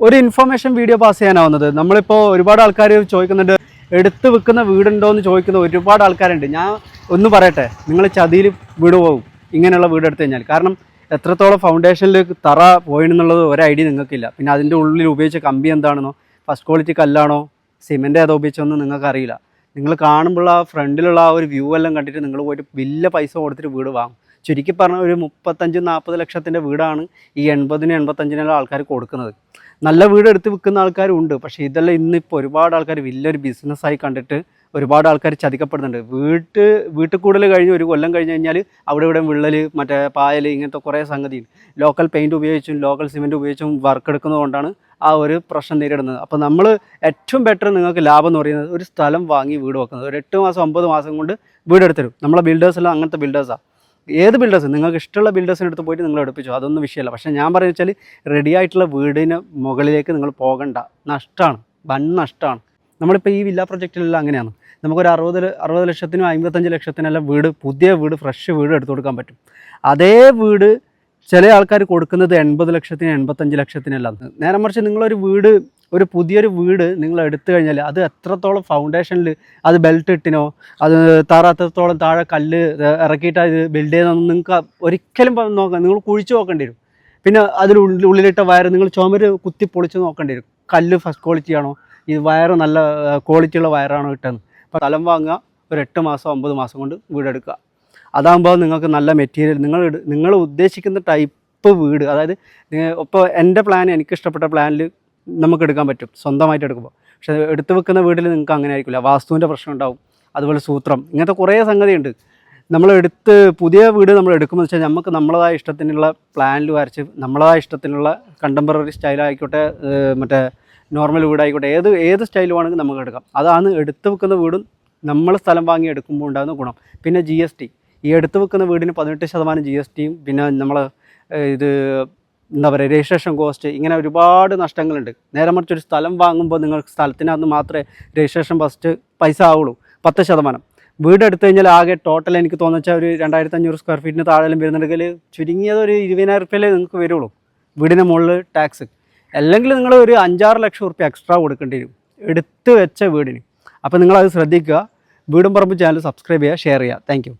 ഒരു information video pass ചെയ്യാനാവുന്നത്. നമ്മളിപ്പോൾ ഒരുപാട് ആൾക്കാർ ചോദിക്കുന്നുണ്ട് എടുത്ത് വെക്കുന്ന വീടുണ്ടോ? എന്ന് ചോദിക്കുന്ന ഒരുപാട് ആൾക്കാരുണ്ട്. ഞാൻ ഒന്ന് പറയട്ടെ നിങ്ങൾ ചതിയിൽ വീട് പോകും ഇങ്ങനെയുള്ള വീട് എടുത്തു കഴിഞ്ഞാൽ. കാരണം എത്രത്തോളം ഫൗണ്ടേഷനിൽ തറ പോയിന്നുള്ളത് ഒരു ഐഡിയ നിങ്ങൾക്കില്ല. പിന്നെ അതിന്റെ ഉള്ളിൽ ഉപയോഗിച്ച കമ്പി എന്താണെന്നോ ഫസ്റ്റ് ക്വാളിറ്റി കല്ലാണോ സിമെന്റ് ഏതോ ഉപയോഗിച്ചൊന്നും നിങ്ങൾക്കറിയില്ല. നിങ്ങൾ കാണുമ്പോൾ ആ ഫ്രണ്ടിലുള്ള ആ ഒരു വ്യൂ എല്ലാം കണ്ടിട്ട് നിങ്ങൾ പോയിട്ട് വലിയ പൈസ കൊടുത്തിട്ട് വീട് വാങ്ങും. ചുരുക്കി പറഞ്ഞ ഒരു മുപ്പത്തഞ്ച് നാൽപ്പത് ലക്ഷത്തിന്റെ വീടാണ് ഈ എൺപതിന് എൺപത്തഞ്ചിനുള്ള ആൾക്കാർ കൊടുക്കുന്നത്. നല്ല വീട് എടുത്ത് വിൽക്കുന്ന ആൾക്കാരും ഉണ്ട് പക്ഷേ ഇതെല്ലാം ഇന്നിപ്പോൾ ഒരുപാട് ആൾക്കാർ വലിയൊരു ബിസിനസ്സായി കണ്ടിട്ട് ഒരുപാട് ആൾക്കാർ ചതിക്കപ്പെടുന്നുണ്ട്. വീട്ട് വീട്ടിൽ കൂടുതൽ കഴിഞ്ഞ് ഒരു കൊല്ലം കഴിഞ്ഞ് കഴിഞ്ഞാൽ അവിടെ ഇവിടെ വിള്ളൽ മറ്റേ പായൽ ഇങ്ങനത്തെ കുറേ സംഗതിയുണ്ട്. ലോക്കൽ പെയിന്റ് ഉപയോഗിച്ചും ലോക്കൽ സിമെന്റ് ഉപയോഗിച്ചും വർക്ക് എടുക്കുന്നതുകൊണ്ടാണ് ആ ഒരു പ്രശ്നം നേരിടുന്നത്. അപ്പോൾ നമ്മൾ ഏറ്റവും ബെറ്റർ നിങ്ങൾക്ക് ലാഭം എന്ന് പറയുന്നത് ഒരു സ്ഥലം വാങ്ങി വീട് വെക്കുന്നത്. ഒരു എട്ട് മാസം ഒമ്പത് മാസം കൊണ്ട് വീട് എടുത്തരും നമ്മളെ ബിൽഡേഴ്സെല്ലാം അങ്ങനത്തെ ബിൽഡേഴ്സാണ് ഏത് ബിൽഡേഴ്സ് നിങ്ങൾക്ക് ഇഷ്ടമുള്ള ബിൽഡേഴ്സിന് അടുത്ത് പോയിട്ട് നിങ്ങൾ എടുപ്പിച്ചു അതൊന്നും വിഷയമല്ല. പക്ഷേ ഞാൻ പറയുന്നത് വെച്ചാൽ റെഡി ആയിട്ടുള്ള വീടിന് മുകളിലേക്ക് നിങ്ങൾ പോകണ്ട. നഷ്ടമാണ് വൻ നഷ്ടമാണ് നമ്മളിപ്പോൾ ഈ വില്ല പ്രൊജക്റ്റിലെല്ലാം അങ്ങനെയാണ്. നമുക്കൊരു അറുപത് അറുപത് ലക്ഷത്തിനും അമ്പത്തഞ്ച് ലക്ഷത്തിനെല്ലാം വീട് പുതിയ വീട് ഫ്രഷ് വീട് എടുത്തു കൊടുക്കാൻ പറ്റും. അതേ വീട് ചില ആൾക്കാർ കൊടുക്കുന്നത് എൺപത് ലക്ഷത്തിന് എൺപത്തഞ്ച് ലക്ഷത്തിനല്ല നേരെ മറിച്ച് നിങ്ങളൊരു വീട് ഒരു പുതിയൊരു വീട് നിങ്ങൾ എടുത്തു കഴിഞ്ഞാൽ അത് എത്രത്തോളം ഫൗണ്ടേഷനിൽ അത് ബെൽറ്റ് ഇട്ടിനോ അത് തറ താഴെ കല്ല് ഇറക്കിയിട്ട് അത് ബിൽഡ് ചെയ്തെന്നൊന്നും നിങ്ങൾക്ക് ഒരിക്കലും നോക്കാം നിങ്ങൾ കുഴിച്ച് നോക്കേണ്ടി വരും. പിന്നെ അതിൽ ഉള്ളിലിട്ട വയർ നിങ്ങൾ ചുമര് കുത്തി പൊളിച്ച് നോക്കേണ്ടി വരും. കല്ല് ഫസ്റ്റ് ക്വാളിറ്റി ആണോ? ഈ വയർ നല്ല ക്വാളിറ്റിയുള്ള വയറാണോ കിട്ടുന്നത്? അപ്പോൾ സ്ഥലം വാങ്ങുക ഒരു എട്ട് മാസം ഒമ്പത് മാസം കൊണ്ട് വീടെടുക്കുക. അതാകുമ്പോൾ നിങ്ങൾക്ക് നല്ല മെറ്റീരിയൽ നിങ്ങൾ നിങ്ങൾ ഉദ്ദേശിക്കുന്ന ടൈപ്പ് വീട് അതായത് ഇപ്പോൾ എന്റെ പ്ലാൻ എനിക്ക് ഇഷ്ടപ്പെട്ട പ്ലാനിൽ നമുക്ക് എടുക്കാൻ പറ്റും സ്വന്തമായിട്ട് എടുക്കുമ്പോൾ പക്ഷേ എടുത്തു വെക്കുന്ന വീട്ടിൽ നിങ്ങൾക്ക് അങ്ങനെ ആയിരിക്കില്ല വാസ്തുവിന്റെ പ്രശ്നം ഉണ്ടാവും അതുപോലെ സൂത്രം ഇങ്ങനത്തെ കുറേ സംഗതിയുണ്ട്. നമ്മൾ എടുത്ത് പുതിയ വീട് നമ്മൾ എടുക്കുമ്പോൾ വെച്ചാൽ നമുക്ക് നമ്മളതായ ഇഷ്ടത്തിനുള്ള പ്ലാനിൽ വരച്ച് നമ്മളതായ ഇഷ്ടത്തിനുള്ള കണ്ടംപററി സ്റ്റൈലായിക്കോട്ടെ മറ്റേ നോർമൽ വീടായിക്കോട്ടെ ഏത് ഏത് സ്റ്റൈൽ വേണമെങ്കിൽ നമുക്ക് എടുക്കാം. അതാണ് എടുത്ത് വെക്കുന്ന വീടും നമ്മൾ സ്ഥലം വാങ്ങി എടുക്കുമ്പോൾ ഉണ്ടാകുന്ന ഗുണം. പിന്നെ ജി എസ് ടി ഈ എടുത്തു വെക്കുന്ന വീടിന് പതിനെട്ട് ശതമാനം ജി എസ് ടിയും പിന്നെ നമ്മൾ ഇത് എന്താ പറയുക രജിസ്ട്രേഷൻ കോസ്റ്റ് ഇങ്ങനെ ഒരുപാട് നഷ്ടങ്ങളുണ്ട്. നേരെ മറിച്ച് ഒരു സ്ഥലം വാങ്ങുമ്പോൾ നിങ്ങൾക്ക് സ്ഥലത്തിനകത്ത് മാത്രമേ രജിസ്ട്രേഷൻ ഫസ്റ്റ് പൈസ ആവുള്ളൂ. പത്ത് ശതമാനം. വീട് എടുത്തു കഴിഞ്ഞാൽ ആകെ ടോട്ടൽ എനിക്ക് തോന്നുന്ന ഒരു രണ്ടായിരത്തി അഞ്ഞൂറ് സ്ക്വയർ ഫീറ്റിന് താഴെ വരുന്നുണ്ടെങ്കിൽ ചുരുങ്ങിയത് ഒരു ഇരുപതിനായിരം റുപ്യയിലേ നിങ്ങൾക്ക് വരുള്ളൂ. വീടിന് മുകളിൽ ടാക്സ് അല്ലെങ്കിൽ നിങ്ങൾ ഒരു അഞ്ചാറ് ലക്ഷം റുപ്യ എക്സ്ട്രാ കൊടുക്കേണ്ടി വരും. എടുത്തു വെച്ച വീടിന്. അപ്പോൾ നിങ്ങളത് ശ്രദ്ധിക്കുക. വീടും പറമ്പ് ചാനൽ സബ്സ്ക്രൈബ് ചെയ്യുക ഷെയർ ചെയ്യുക. താങ്ക്